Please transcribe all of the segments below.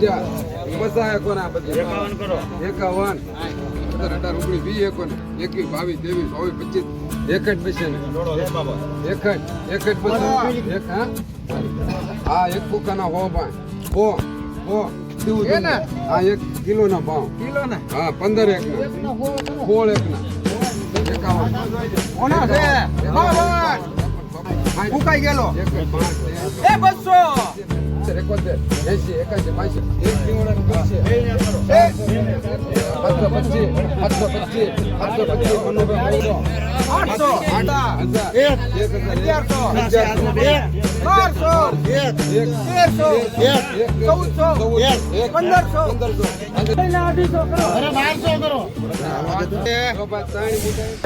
હજાર પચાસ એકોના પછી એકાવન સત્તર અઢાર ઓગણીસ વીસ એકોન. એકવીસ બાવીસ ત્રેવીસ ચોવીસ પચીસ. એકઠ પૈસા એકઠ. એકઠ પચાસ એક હા? એક ફૂકાના હો ભાઈ હો હો? હા એક કિલો ના ભાવ હા પંદર એક. ના સોળ એક ના એકાવન. ફૂંકાઈ ગયેલો. એકઠ, પાંચ, એ બસો. સિત્તેર, એકોતેર, એંશી, એકાશી, બાશી, એક દિવસના બસો. સાતસો પચીસ, સાતસો પચીસ, સાતસો પચીસ, આઠસો એક, અગિયારસો, બારસો એક, તેરસો ચૌદસો. હેલો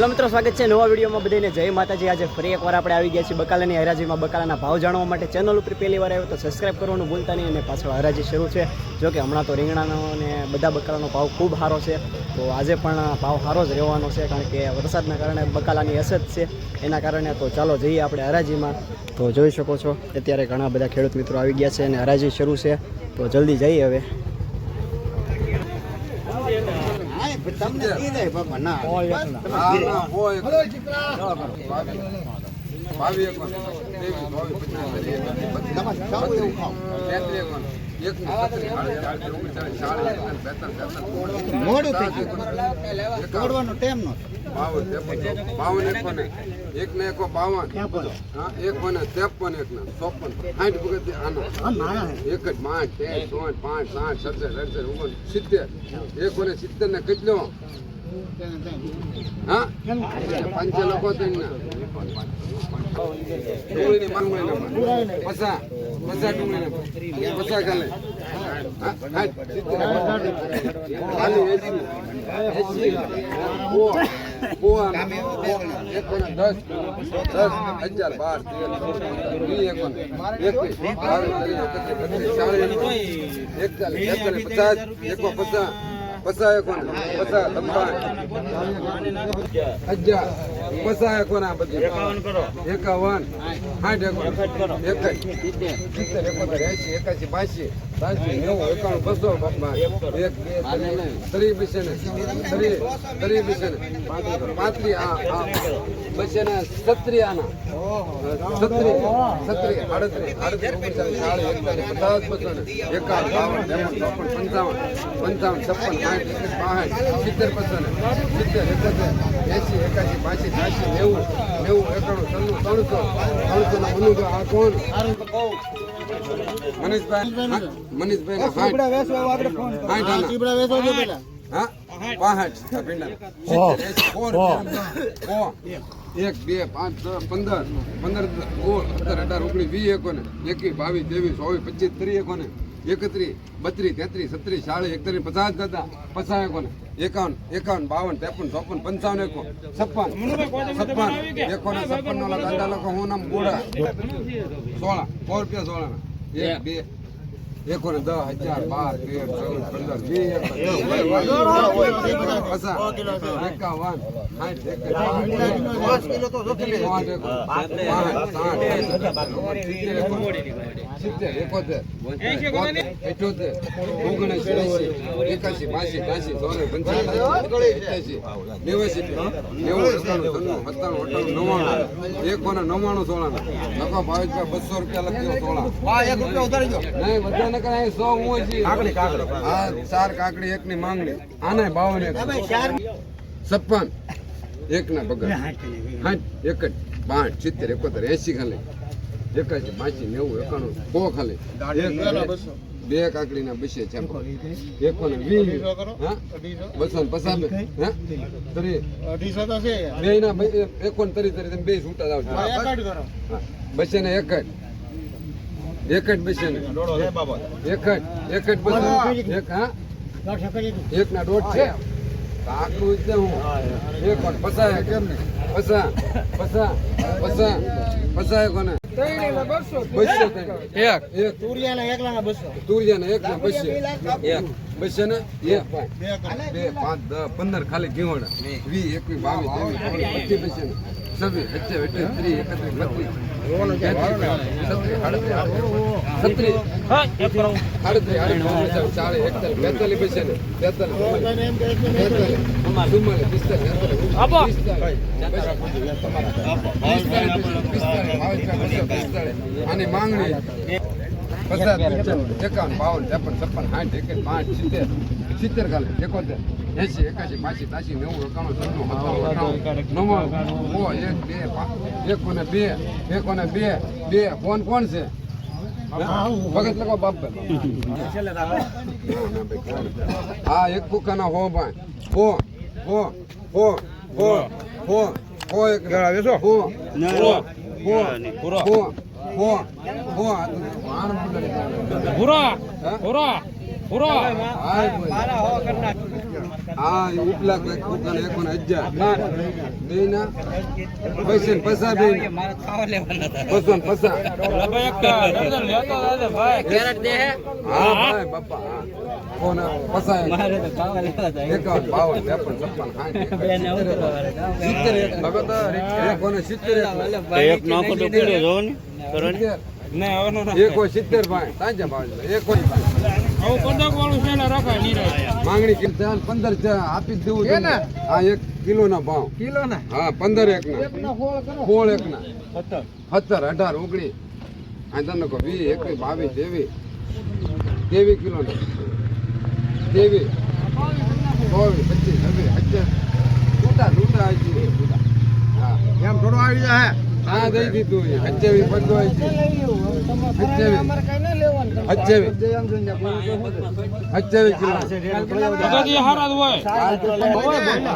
મિત્રો, સ્વાગત છે નવા વિડીયોમાં બધાને. જય માતાજી. આજે ફરી એકવાર આપણે આવી ગયા છીએ બકાલાની હરાજીમાં. બકાલાના ભાવ જાણવા માટે ચેનલ ઉપર પહેલી વાર આવ્યો તો સબસ્ક્રાઇબ કરવાનું ભૂલતા નહીં અને પાછળ હરાજી શરૂ છે. જો કે હમણાં તો રીંગણાનો અને બધા બકાલાનો ભાવ ખૂબ સારો છે. તો આજે પણ ભાવ સારો જ રહેવાનો છે, કારણ કે વરસાદના કારણે બકાલાની અસર છે. એના કારણે તો ચાલો જઈએ આપણે હરાજીમાં. તો જોઈ શકો છો, અત્યારે ઘણા બધા ખેડૂત મિત્રો આવી ગયા છે અને હરાજી શરૂ છે. તો જલ્દી જઈએ હવે હા, ના, હોય. બાવીસ. બાવીસ એકોને, ત્રેવીસ, ચોવીસ, પચીસ, ત્રીસ, બત્રીસ, તેત્રીસ એકોને, એકવીસ, બત્રીસ, આડત્રીસ, આડત્રીસ, ઓગણચાળીસ, બેતાલીસ, તેતાલીસ, મોડું થઈ ગયું. દોડવાનો ટાઈમ નો બાવન, ત્રેપન, બાવન એકોને, એક. ને એકો બાવન. હા, એક મને ત્રેપન એક ને ચોપન. સાઠ પગથિયા આના. એક જ પાંચ બે ચોઠ પાંચ સાઠ સત્તર અડસઠ ઓગણ સિત્તેર. એક મને સિત્તેર ને કેટલો? હા? પંચે લોકો ત્રણ ડુંગળીની માંગણી પસા પસા ડુંગળી પસા ખાલે. પચાસ એકો પચાસ પચાસ એકોને પચાસ હજાર પચાસ એકોને બધી એકાવન સાઠ એકોને એક સિત્તેર એકોતેર એસી એકાસી બાસી બાસી નેવું એકાણું બસો એક બે ત્રીસ બસે ને ત્રીસ ત્રીસ બસે ને પાંત્રીસ આ બસે ને સત્રી આના સત્રી સત્રી આડત્રીસ આડત્રીસ ઓગણચાલીસ ચાલીસ એકતાલીસ પચાસ બસો ને એકાવન બાવન ત્રેપન ચોપન પંચાવન પંચાવન છપ્પન સાઠ બાસઠ સિત્તેર બસો ને સિત્તેર એકોતેર એસી એકાસી બાસી એક બે પાંચ છ પંદર પંદર સોળ સત્તર અઢાર ઓગણીસ વીસ એકોને એકવીસ બાવીસ ત્રેવીસ ચોવીસ પચીસ ત્રીસ એકોને એકત્રીસ બત્રીસ તેત્રીસ છત્રીસ ચાળીસ એકત્રીસ પચાસ દાદા પચાસ એકોને એકાવન એકાવન બાવન ત્રેપન ચોપન પંચાવન એકો છપ્પન છપ્પન એકોને છપ્પન નો દાદા લોકો હું નામ ગોળા સોળા સો રૂપિયા સોળા એક બે એકોને દસ હજાર બાર તેર ચૌદ પંદર વીસ એકાવન સાઠ પાંચ સાઠ. સિત્તેર એકોતેર અઠ્યોતેર ઓગણીસ એકાસી બાસી ત્યાસી ચોરે પંચાસી એક્યાસી નેવાસી નેવું ત્રણું સત્તાણું અઠાણું નવ્વાણું નવ્વાણું સોળાના. નફા બસો રૂપિયા લખી સોળા. એક રૂપિયા ઉધારી દો. નહીં બધાને કરાય સો હું છીએ હા ચાર કાકડી એક ની માંગણી. આને બાવન એક. છપ્પન. એક ના પગાર સાઠ એક જ. પાંચ સિત્તેર એકોતેર એસી ખાલી. એકાસી બાસી નેવું એકાણું સો ખાલી. એક બે કાકડી ના બસે છે એકો ને વીસ. હા? બસો ને પચાસ. હા? તરી અઢીસો તો છે. બે ના એકો ને તરી તરી તમે બે છૂટા જાવ છો. બસે ને એક જ. એક જ બસે ને. એક જ એક જ બસે. એક હા? એક ના દોઢ છે. આટલું જ હું એક પસાય કેમ ને પસા પસા પસા પસાય કોને બસો. બસો એક. એક. તુરિયાના એકલાના બસો. તુરિયા એકલા એક એક. બસે ને એક. બે પાંચ દસ પંદર ખાલી ઘીવડા. વી એકવીસ બાવીસ ત્રેવીસ પચીસ બસે ને છવ્વીસ સત્યાવીસ અઠ્યાવીસ ત્રીસ એકત્રીસ બત્રીસ છત્રીસ આડત્રીસ છત્રીસ આડત્રીસ આડત્રીસ ચાલીસ એકતાલીસ બેતાલીસ પૈસા ને બેતાલીસ બેતાલીસ ચુમ્માલીસ પિસ્તાલીસ બેતાલીસ પિસ્તાલીસ પિસ્તાલીસ પિસ્તાલીસ આની માંગણી પચાસ પંચાવન એકાવન બાવન ત્રેપન છપ્પન સાઠ એકસઠ પાંચ સિત્તેર સિત્તેર ખાલે એકોતેર એસી એકાસી બાસી ત્યાસી નેવું એકાણું ત્રણું સત્તાણું અઠાણું નવ્વાણું સો એક બે એક ને બે એક ને બે બે કોણ કોણ છે ભગત લખો બાપ હા એક કુકાના હો ભાઈ હો હો હો હો હો હો એક હો હો હો હો હો હો ઉપલા કોઈ કુકાના એક ને હજાર. બે ના પૈસા ને પૈસા બે પૈસા ને પૈસા. એક હા ભાઈ બાપા હા. કોના એકાવન બાવન ત્રેપન છપ્પન સાઠ સિત્તેર. એક એક એક નાખો તો ને. એક હોય ભાઈ સાંજે ભાઈ એક હોય છે માંગણી કિલો પંદર છે આપી જ દેવું તમને. હા એક કિલો ના ભાવ. કિલો ના હા પંદર એક ના સોળ એક ના? સત્તર. અઢાર ઓગણીસ. આ તને કહો વીસ એકવીસ બાવીસ તેવી ત્રેવીસ કિલો ના ચોવીસ પચીસ છવ્વીસ અઠ્યાવીસ ટૂટા ટૂટા આવી ગયું હા. એમ થોડો આવી જાય. હા દઈ દીધું અઠ્યાવીસ બંધ હોય. અઠ્યાવીસ અઠ્યાવીસ કિલો.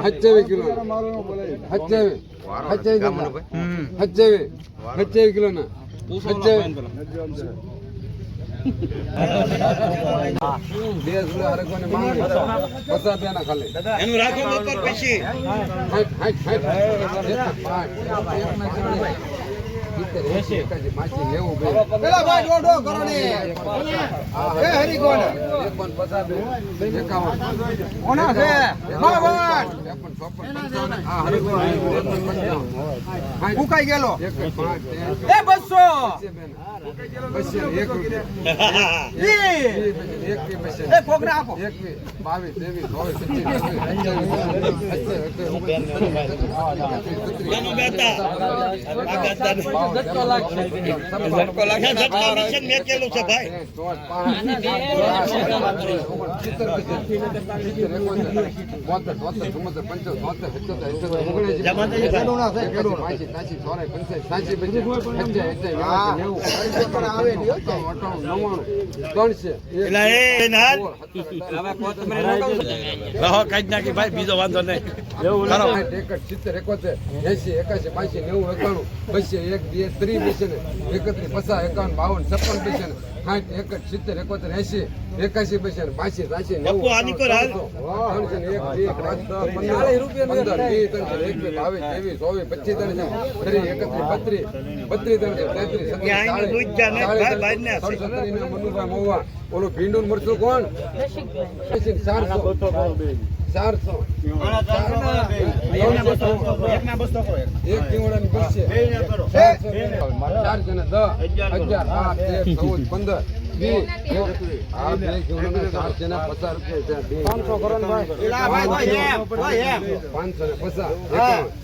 અઠ્યાવીસ કિલો અઠ્યાવીસ અઠ્યાવીસ અઠ્યાવીસ અઠ્યાવીસ કિલો ના અઠ્યાવીસ ભાઈ દોઢો કરો ને એ હરી કોણ એકાવન. પચાસ બે એકાવન. કોના છે બરાબર ત્રેપન ચોપન પંચાવન હાઈટ ગયેલો એક પાંચ એ બસો બસો પંચોતેર રૂપિયા એક છવ્વીસ, અઠ્યાવીસ, બીજો વાંધો નહીં. સિત્તેર એકોતેર એસી એકાસી બાસી નેવું એકાણું બસો એક બે ત્રીસ એકત્રીસ પચાસ એકાવન બાવન છપ્પન પૈસા ને. સાઠ એક સિત્તેર એકોતેર એસી એકાસી પછી બાસી રાશી ત્રેવીસ ચોવીસ પચીસ ત્રીસ એકત્રીસ બત્રીસ બત્રીસ ત્રણસો તેત્રીસ ને મનુભાઈ મહુવા ઓલું ભીંડું મરચું કોણ ચારસો ચારસો. એક બસ. છે. ચાર જણા દસ. અગિયાર આઠ તેર ચૌદ પંદર. પચાસ કરો પાંચસો ને પચાસ.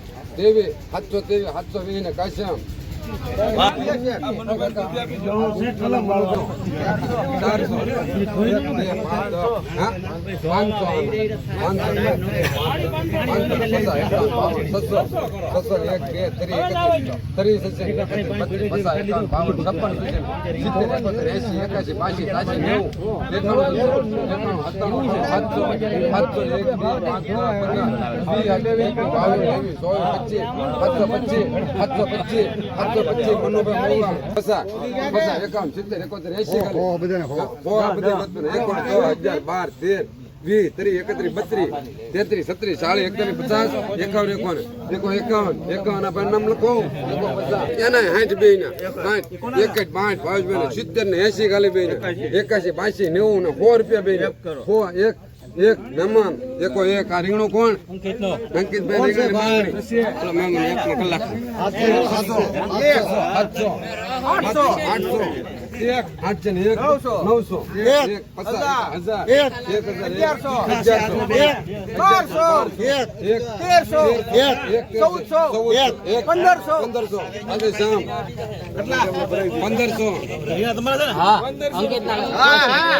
દેવી સાતસો ત્રેવીસ સાતસો વીસ કાશ્યમ ચારસો એક બે પાંચ દસ હા પાંચસો પાંચસો પાંચસો પચાસ એકાવન બાવન છસો છસો ને એક બે ત્રીસ એકત્રીસ ત્રીસ એકત્રીસ બત્રીસ પચાસ એકાવન બાવન છપ્પન સિત્તેર એકોતેર એસી એકાસી બાસી ત્યાસી નેવું પચીસ સાતસો પચીસ સાતસો પચીસ સાતસો પાંચસો મનોભાઈ મોવા પસા પસા એકાવન સિત્તેર એકોતેર એસી હજાર બાર તેર વીસ ત્રીસ એકત્રીસ બત્રીસ તેત્રીસ છત્રીસ ચાલીસ એકતાલીસ પચાસ એકાવન એકોન એકો એકાવન એકાવન આપણે નામ લખો. એના સાઠ બે ના સાઠ એક પાંચ પાંચ બે સિત્તેર ને એસી ખાલી બે એકાસી બાસી નેવું ને સો રૂપિયા બે સો એક એક મહેમાન એકો એક આ રીંગણું કોણ? અંકિતભાઈ માંગણી. ચાલો માંગણી એક કલાક. સાતસો આઠસો આઠસો. એક એક નવસો. એક પચાસ હજાર. એક એક હજાર અગિયારસો. અગિયારસો. બારસો. એક એક તેરસો. એક એક ચૌદસો એક એક પંદરસો. પંદરસો. આજે શામ. પંદરસો. હા. હા, હા,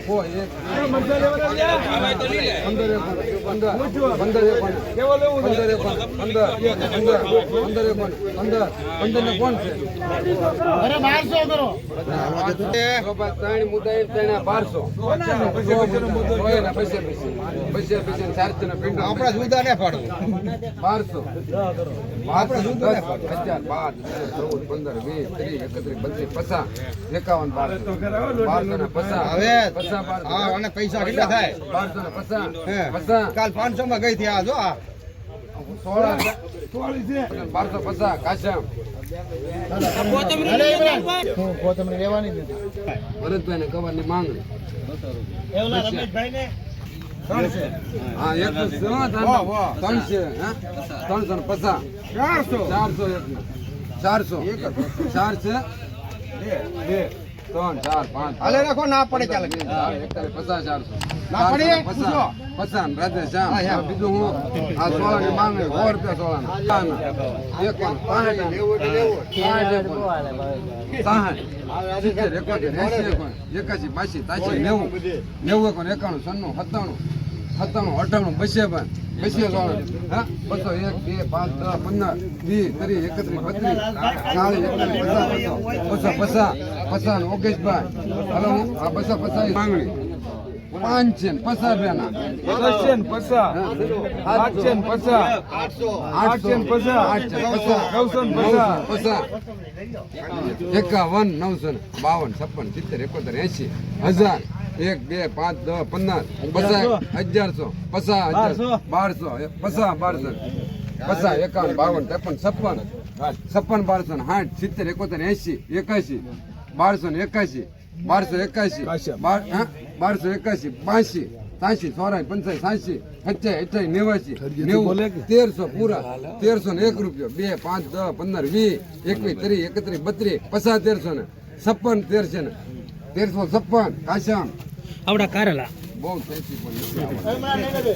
બારસો. આપણા જુદા ને પાડવું બારસો બારસો દસ બાર ચૌદ પંદર વીસ ત્રીસ એકત્રીસ બત્રીસ પચાસ એકાવન બારસો બારસો ને પચાસ બારસો અને પૈસા કેટલા થાય? બારસો ને પચાસ હે. પચાસ. કાલ પાંચસો માં ગઈ થી આ. જો આ બારસો પચાસ કાશ્યામ કોથમરી લેવાની નથી. ભરતભાઈ ને કવરની માંગણી રમેશભાઈ એક ત્રણસો. ને પચાસ ચારસો. ચારસો. ચારસો. ચાર છે? બે. ત્રણ ચાર પાંચ હાલે રાખો ના પડે ચાલે. પચાસ ચારસો. ના પડે? પૂછો. પચાસ રાધે શ્યામ. બીજું હું? આ સોળા ની માંગણી સો રૂપિયા સોળા ના એક પાંચ પાંચ સાઠ. સિત્તેર એકોતેર એસી એકાશી બાસી તાસી નેવું. નેવું એકોન એકાણું સન્નું સત્તાણું. સત્તાણું અઠાણું બસે પણ. બસે હા? બસો એક બે પાંચ દસ પંદર વીસ ત્રીસ એકત્રીસ બત્રીસ ચાલીસ એકત્રીસ પચાસ બસો. પચાસ પચાસ ને ઓગણીસભાઈ હવે હું. આ બસો પચાસ માંગણી. પાંચ છે પસાર બેના. રૂપિયાના છે ને આઠ છે પસાર આઠ છે પસાર આઠ છે પસાર નવસો પચાસ પચાસ એકાવન નવસો બાવન છપ્પન સિત્તેર એકોતેર એસી હજાર. એક બે પાંચ દસ પંદર. પચાસ અગિયારસો. પચાસ હજાર બારસો. પચાસ બારસો. પચાસ એકાવન બાવન ત્રેપન છપ્પન. છપ્પન બારસો ને સાઠ સિત્તેર એકોતેર એસી એકાશી બારસો ને એકાશી બારસો એકાસી બારસો એકાશી બાસી સાસી ચોરાસી પંચાસી સાસી અઠ્યાસી અઠ્યાસી નેવાસી નેવું તેરસો પૂરા. તેરસો ને એક રૂપિયો. બે પાંચ દસ પંદર વીસ એકવીસ ત્રીસ એકત્રીસ બત્રીસ પચાસ તેરસો ને છપ્પન તેરસો ને. તેરસો છપ્પન કાશ્યામ આવડા કારેલા બહુ ટેસ્ટી પણ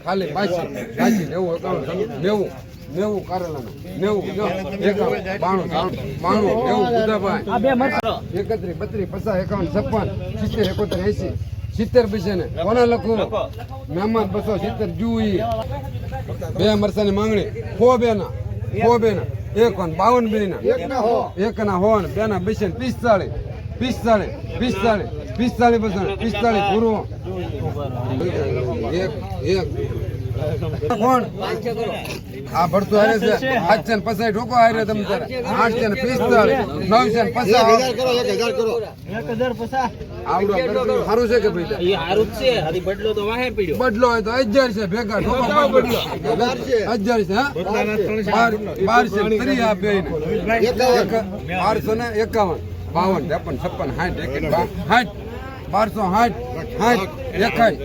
ખાલી બાસી, બાસી, નેવું, નેવું, નેવું કરેલાનું. નેવું, બાણું, બાણું, નેવું. એકત્રીસ, બત્રીસ, પચાસ, એકાવન, છપ્પન, સિત્તેર, એકોતેર, એસી સિત્તેર પૈસા ને કોને લખું મહેમાન બસો સિત્તેર જુઈ બે મરસાની માંગણી ફો બે ના ફો બે ના એક વન બાવન બે ના એક ના હો એક ના હો ને બે ના બેસે પિસ્તાળીસ. પિસ્તાળીસ પિસ્તાળીસ પિસ્તાળીસ બસો પિસ્તાળીસ પૂરો એક એક. કોણ? આ ભરતું હારે છે. આઠ છે પચાસ ઠોકો હારે તમે તારે. આઠ ને પિસ્તાળીસ નવ છે પચાસ. હજાર કરો એક હજાર કરો. આવડો સારું છે કે ભાઈ? છે. બદલો તો વાહે પીડ્યો. બદલો હોય તો હજાર છે ભેગા બદલો હજાર છે. હા? બાર બાર છે ત્રી આ બે બારસો ને એકાવન. બાવન ત્રેપન છપ્પન સાઠ એક સાઠ. બારસો સાઠ સાઠ એકાઠ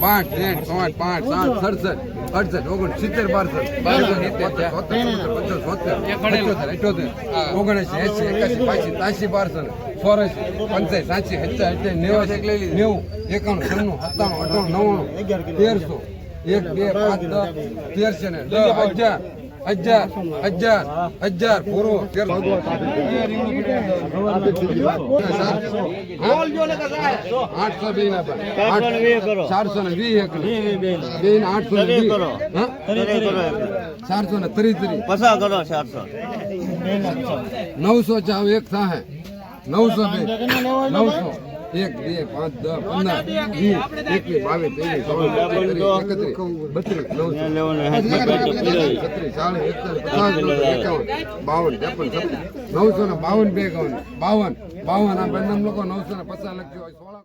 પાંચ ત્રેસઠ પાંચ પાંચ સાત સડસઠ અડસઠ ઓગણ સિત્તેર બારસઠ પચાસ અઠ્યોતેર ઓગણસી એસી એકાસી પાસી ત્યાસી બારસઠ ચોરાસી પંચાસી સાતસી હત્યા હત્યા નેવાસી નેવું એકાણું છન્નું સત્તાણું અઠાણું નવ્વાણું તેરસો એક બે પાંચ દસ તેરસો ને દસ હજાર હજાર હજાર હજાર પૂરો તેરસો આઠસો બે ના ચારસો ને વીસ એક બે ને આઠસો ને વીસ હા? ચારસો ને ત્રીસ ત્રીસ પસા કરો ચારસો નવસો ચાવ એક થાય નવસો બે નવસો એક બે પાંચ દસ પંદર વીસ એકવીસ બાવીસ ત્રેવીસ ચોવીસ બત્રીસ નવસો છત્રીસ ચાલીસ એકતાલીસ પચાસ એકાવન બાવન ત્રેપન છપ્પન નવસો ને બાવન બે એકાવન બાવન બાવન આ બંને લોકો નવસો ને પચાસ લખ્યો હોય સોળા.